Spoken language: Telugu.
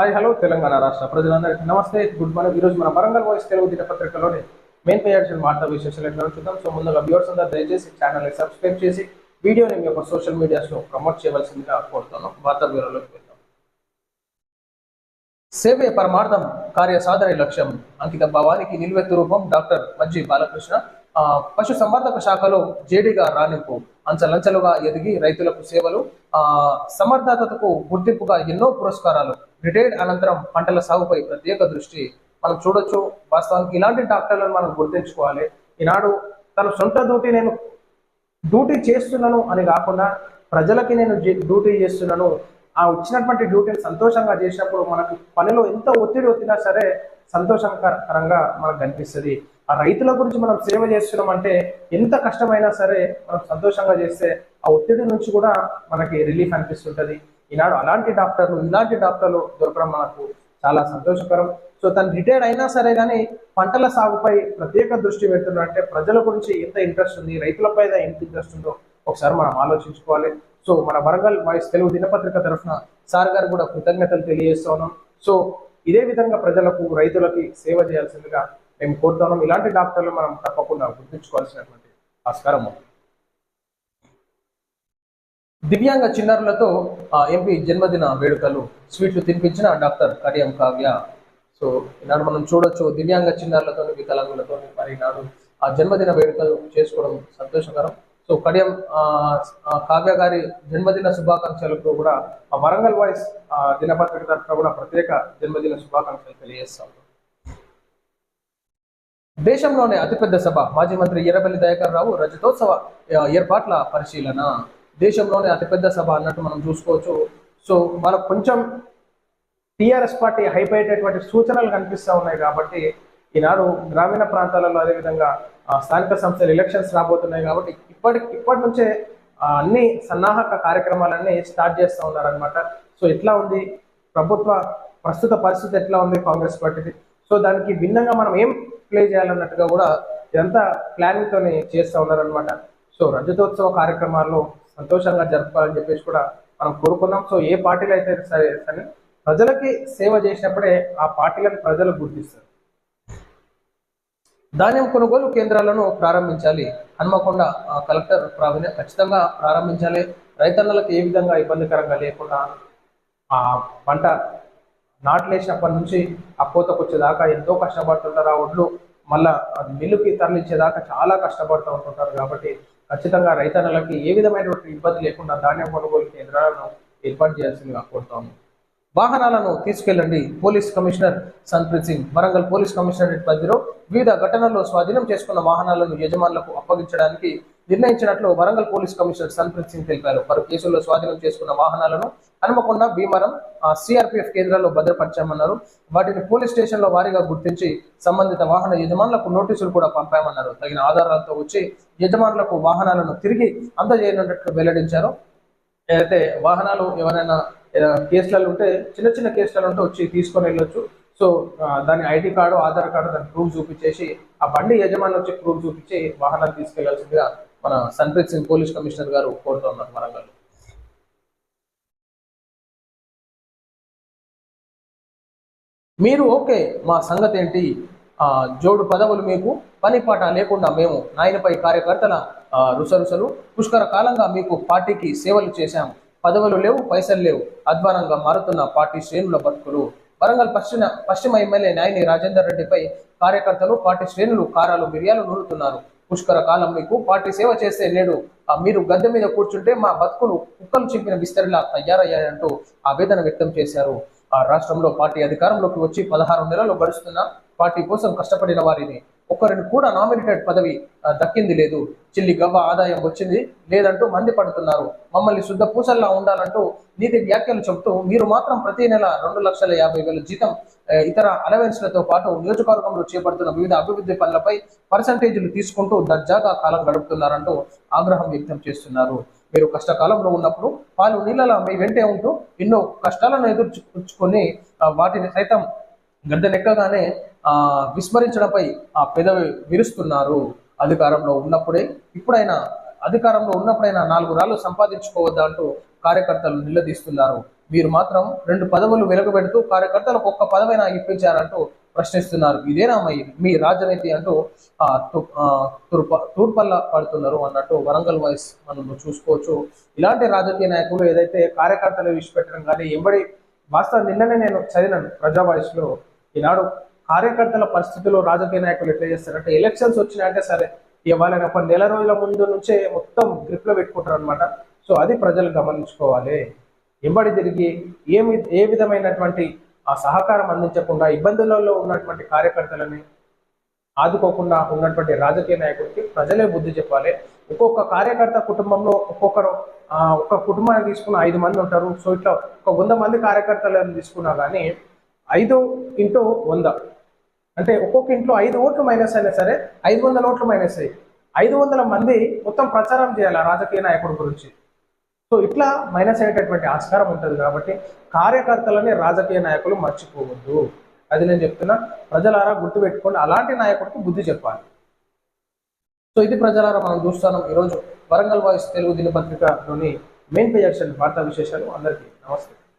హాయ్ హలో తెలంగాణ రాష్ట్ర ప్రజలందరికీ నమస్తే. Good morning. ఈరోజు మన వరంగల్ వాయిస్ తెలుగు దినపత్రికలోని మెయిన్ పేయాల్సిన వార్తా విశేషాలు ఎట్లా చూద్దాం. సో ముందుగా వ్యూవర్స్ అందరూ దయచేసి ఛానల్ని సబ్స్క్రైబ్ చేసి వీడియోని మీ యొక్క సోషల్ మీడియాస్లో ప్రమోట్ చేయవలసిందిగా కోరుతున్నాం. వార్తా బ్యూరోలోకి వెళ్దాం. సేవే పరమార్థం కార్య సాధన లక్ష్యం. అంకిత భావానికి నిలువెత్తు రూపం డాక్టర్ మజ్జి బాలకృష్ణ. పశు సంవర్ధక శాఖలో జేడీగా రాణింపు. అంచలంచలుగా ఎదిగి రైతులకు సేవలు ఆ సమర్థతకు గుర్తింపుగా ఎన్నో పురస్కారాలు. రిటైర్డ్ అనంతరం పంటల సాగుపై ప్రత్యేక దృష్టి మనం చూడొచ్చు. వాస్తవానికి ఇలాంటి డాక్టర్లను మనం గుర్తించుకోవాలి. ఈనాడు తన సొంత డ్యూటీ నేను డ్యూటీ చేస్తున్నాను అని కాకుండా ప్రజలకి నేను డ్యూటీ చేస్తున్నాను. ఆ వచ్చినటువంటి డ్యూటీని సంతోషంగా చేసినప్పుడు మనకు పనిలో ఎంత ఒత్తిడి వచ్చినా సరే సంతోషకరంగా మనకు కనిపిస్తుంది. ఆ రైతుల గురించి మనం సేవ చేస్తున్నాం అంటే ఎంత కష్టమైనా సరే మనం సంతోషంగా చేస్తే ఆ ఒత్తిడి నుంచి కూడా మనకి రిలీఫ్ అనిపిస్తుంటది. ఈనాడు అలాంటి డాక్టర్లు ఇలాంటి డాక్టర్లు దొరకడం మనకు చాలా సంతోషకరం. సో తను రిటైర్డ్ అయినా సరే కానీ పంటల సాగుపై ప్రత్యేక దృష్టి పెడుతున్నారు ప్రజల గురించి ఎంత ఇంట్రెస్ట్ ఉంది రైతులపై ఎంత ఇంట్రెస్ట్ ఉందో ఒకసారి మనం ఆలోచించుకోవాలి. సో మన వరంగల్ వాయిస్ తెలుగు దినపత్రిక తరఫున సార్ గారు కూడా కృతజ్ఞతలు తెలియజేస్తున్నాం సో ఇదే విధంగా ప్రజలకు రైతులకి సేవ చేయాల్సిందిగా మేము కోరుతున్నాం. ఇలాంటి డాక్టర్లు మనం తప్పకుండా గుర్తుంచుకోవాల్సినటువంటి ఆస్కారం ఉంది. దివ్యాంగ చిన్నారులతో ఎంపీ జన్మదిన వేడుకలు స్వీట్లు తినిపించిన డాక్టర్ కడియం కావ్య. సో ఈనాడు మనం చూడొచ్చు దివ్యాంగ చిన్నారులతో వికలాంగులతో మరి ఈనాడు ఆ జన్మదిన వేడుకలు చేసుకోవడం సంతోషకరం. సో కడియం ఆ, కావ్య గారి జన్మదిన శుభాకాంక్షలకు కూడా ఆ వరంగల్ వాయిస్ దినపత్రిక తరఫున కూడా ప్రత్యేక జన్మదిన శుభాకాంక్షలు తెలియజేస్తాం. దేశంలోనే అతిపెద్ద సభ. మాజీ మంత్రి ఎర్రబెల్లి దయాకర్ రావు రజతోత్సవ ఏర్పాట్ల పరిశీలన. దేశంలోనే అతిపెద్ద సభ అన్నట్టు మనం చూసుకోవచ్చు. సో మనకు కొంచెం టిఆర్ఎస్ పార్టీ హైప్ అయ్యేటటువంటి సూచనలు కనిపిస్తూ ఉన్నాయి కాబట్టి ఈనాడు గ్రామీణ ప్రాంతాలలో అదేవిధంగా స్థానిక సంస్థల ఎలక్షన్స్ రాబోతున్నాయి కాబట్టి ఇప్పటి ఇప్పటి నుంచే అన్ని సన్నాహక కార్యక్రమాలన్నీ స్టార్ట్ చేస్తూ ఉన్నారనమాట సో ఎట్లా ఉంది? ప్రభుత్వ ప్రస్తుత పరిస్థితి ఎట్లా ఉంది కాంగ్రెస్ పార్టీది? సో దానికి భిన్నంగా మనం ఏం ప్లే చేయాలన్నట్టుగా కూడా ఇదంతా ప్లానింగ్ తోని చేస్తూ ఉన్నారనమాట సో రజతోత్సవ కార్యక్రమాల్లో సంతోషంగా జరపాలని చెప్పేసి కూడా మనం కోరుకున్నాం సో ఏ పార్టీలు అయితే సరే సరే ప్రజలకి సేవ చేసినప్పుడే ఆ పార్టీలను ప్రజలు గుర్తిస్తారు. ధాన్యం కొనుగోలు కేంద్రాలను ప్రారంభించాలి. హన్మకొండ కలెక్టర్ ప్రావీణ్యం ఖచ్చితంగా ప్రారంభించాలి. రైతన్నలకు ఏ విధంగా ఇబ్బందికరంగా లేకుండా ఆ పంట నాట్లు వేసినప్పటి నుంచి ఆ కోతకు వచ్చేదాకా ఎంతో కష్టపడుతుంటారు. ఆ ఒడ్లు మళ్ళా అది మిల్లుకి తరలించేదాకా చాలా కష్టపడుతూ ఉంటుంటారు కాబట్టి ఖచ్చితంగా రైతన్నలకి ఏ విధమైనటువంటి ఇబ్బంది లేకుండా ధాన్యం కొనుగోలు కేంద్రాలను ఏర్పాటు చేయాల్సిందిగా కోరుతాము. వాహనాలను తీసుకెళ్ళండి police commissioner Sunpreet Singh Warangal police commissionerate పరిధిలో వివిధ ఘటనల్లో స్వాధీనం చేసుకున్న వాహనాలను యజమానులకు అప్పగించడానికి నిర్ణయించినట్లు వరంగల్ పోలీస్ కమిషనర్ సన్ప్రీత్ సింగ్ తెలిపారు. వారు కేసుల్లో స్వాధీనం చేసుకున్న వాహనాలను హనుమకొండ భీమరం సిఆర్పిఎఫ్ కేంద్రాల్లో భద్రపరిచామన్నారు. వాటిని పోలీస్ స్టేషన్లో వారీగా గుర్తించి సంబంధిత వాహన యజమానులకు నోటీసులు కూడా పంపామన్నారు. తగిన ఆధారాలతో వచ్చి యజమానులకు వాహనాలను తిరిగి అందజేయనున్నట్లు వెల్లడించారు. ఏదైతే వాహనాలు ఎవరైనా కేసులలో ఉంటే చిన్న చిన్న కేసులలో ఉంటే వచ్చి తీసుకొని వెళ్ళొచ్చు. సో దాని ఐడి కార్డు ఆధార్ కార్డు దాని ప్రూఫ్ చూపించేసి ఆ బండి యజమాని వచ్చి ప్రూఫ్ చూపించి వాహనాలు తీసుకెళ్ళాల్సిందిగా మన సన్ప్రీత్ సింగ్ పోలీస్ కమిషనర్ గారు కోరుతున్నారు వరంగల్. మీరు ఓకే మా సంగతి ఏంటి ఆ, జోడు పదవులు మీకు పని పాట లేకుండా మేము నాయనపై కార్యకర్తల రుసరుసలు పుష్కర కాలంగా మీకు పార్టీకి సేవలు చేశాం. పదవులు లేవు పైసలు లేవు. అధ్వానంగా మారుతున్న పార్టీ శ్రేణుల బతుకులు. వరంగల్ పశ్చిమ పశ్చిమ ఎమ్మెల్యే నాయని రాజేందర్ రెడ్డిపై కార్యకర్తలు పార్టీ శ్రేణులు కారాలు మిరియాలు నూరుతున్నారు. పుష్కర కాలం మీకు పార్టీ సేవ చేస్తే నేడు ఆ, మీరు గద్దె మీద కూర్చుంటే మా బతుకులు కుక్కలు చింపిన విస్తరిలా తయారయ్యాయంటూ ఆవేదన వ్యక్తం చేశారు. ఆ రాష్ట్రంలో పార్టీ అధికారంలోకి వచ్చి పదహారు నెలలు గడుస్తున్న పార్టీ కోసం కష్టపడిన వారిని ఒక్కరిని కూడా నామినేటెడ్ పదవి దక్కింది లేదు. చిల్లి గవ్వ ఆదాయం వచ్చింది లేదంటూ మంది పడుతున్నారు మమ్మల్ని శుద్ధ పూసల్లా ఉండాలంటూ నీతి వ్యాఖ్యలు చెబుతూ మీరు మాత్రం ప్రతి నెల రెండు లక్షల యాభై వేల జీతం ఇతర అలవెన్స్లతో పాటు నియోజకవర్గంలో చేపడుతున్న వివిధ అభివృద్ధి పనులపై పర్సంటేజీలు తీసుకుంటూ దర్జాగా కాలం గడుపుతున్నారంటూ ఆగ్రహం వ్యక్తం చేస్తున్నారు. మీరు కష్టకాలంలో ఉన్నప్పుడు పాలు నీళ్ళలా మీ వెంటే ఉంటూ ఎన్నో కష్టాలను ఎదుర్చుకొని వాటిని సైతం గద్దెనెక్కగానే విస్మరించడంపై ఆ పెదవి విరుస్తున్నారు. అధికారంలో ఉన్నప్పుడే ఇప్పుడైనా అధికారంలో ఉన్నప్పుడైనా నాలుగు రాళ్ళు సంపాదించుకోవద్దా అంటూ కార్యకర్తలు నిలదీస్తున్నారు. మీరు మాత్రం రెండు పదవులు వెలుగబెడుతూ కార్యకర్తలకు ఒక్క పదవైనా ఇప్పించారంటూ ప్రశ్నిస్తున్నారు. ఇదేనా మీ మీ రాజనీతి అంటూ ఆ, తు- తూర్ప తూర్పల్ల పడుతున్నారు అన్నట్టు వరంగల్ వాయిస్ మనం చూసుకోవచ్చు. ఇలాంటి రాజకీయ నాయకులు ఏదైతే కార్యకర్తలు విడిచిపెట్టడం కానీ ఎంబడి వాస్తవం నిన్ననే నేను చదివినాను ప్రజా వాయిస్లో. ఈనాడు కార్యకర్తల పరిస్థితుల్లో రాజకీయ నాయకులు ఎట్లా చేస్తారంటే ఎలక్షన్స్ వచ్చినాయంటే సరే ఇవాళ ఒక నెల రోజుల ముందు నుంచే మొత్తం గ్రిప్లో పెట్టుకుంటారు అనమాట సో అది ప్రజలు గమనించుకోవాలి. ఎంబడి తిరిగి ఏమి ఏ విధమైనటువంటి ఆ సహకారం అందించకుండా ఇబ్బందులలో ఉన్నటువంటి కార్యకర్తలని ఆదుకోకుండా ఉన్నటువంటి రాజకీయ నాయకుడికి ప్రజలే బుద్ధి చెప్పాలి. ఒక్కొక్క కార్యకర్త కుటుంబంలో ఒక్కొక్కరు ఆ, ఒక్క కుటుంబాన్ని తీసుకున్న ఐదు మంది ఉంటారు. సో ఇట్లా ఒక వంద మంది కార్యకర్తలను తీసుకున్నా కానీ ఐదు ఇంటూ వంద. అంటే ఒక్కొక్క ఇంట్లో ఐదు ఓట్లు మైనస్ అయినా సరే ఐదు వందల ఓట్లు మైనస్ అయ్యి ఐదు వందల మంది మొత్తం ప్రచారం చేయాలి రాజకీయ నాయకుడి గురించి? సో ఇట్లా మైనస్ అయ్యేటటువంటి ఆస్కారం ఉంటుంది కాబట్టి కార్యకర్తలని రాజకీయ నాయకులు మర్చిపోవద్దు. అది నేను చెప్తున్నా. ప్రజలారా గుర్తుపెట్టుకోండి అలాంటి నాయకుడికి బుద్ధి చెప్పాలి. సో ఇది ప్రజలారా మనం చూస్తున్నాం. ఈరోజు వరంగల్ వాయిస్ తెలుగు దినపత్రికలోని మెయిన్ పేజ్ వార్తా విశేషాలు అందరికీ నమస్తే.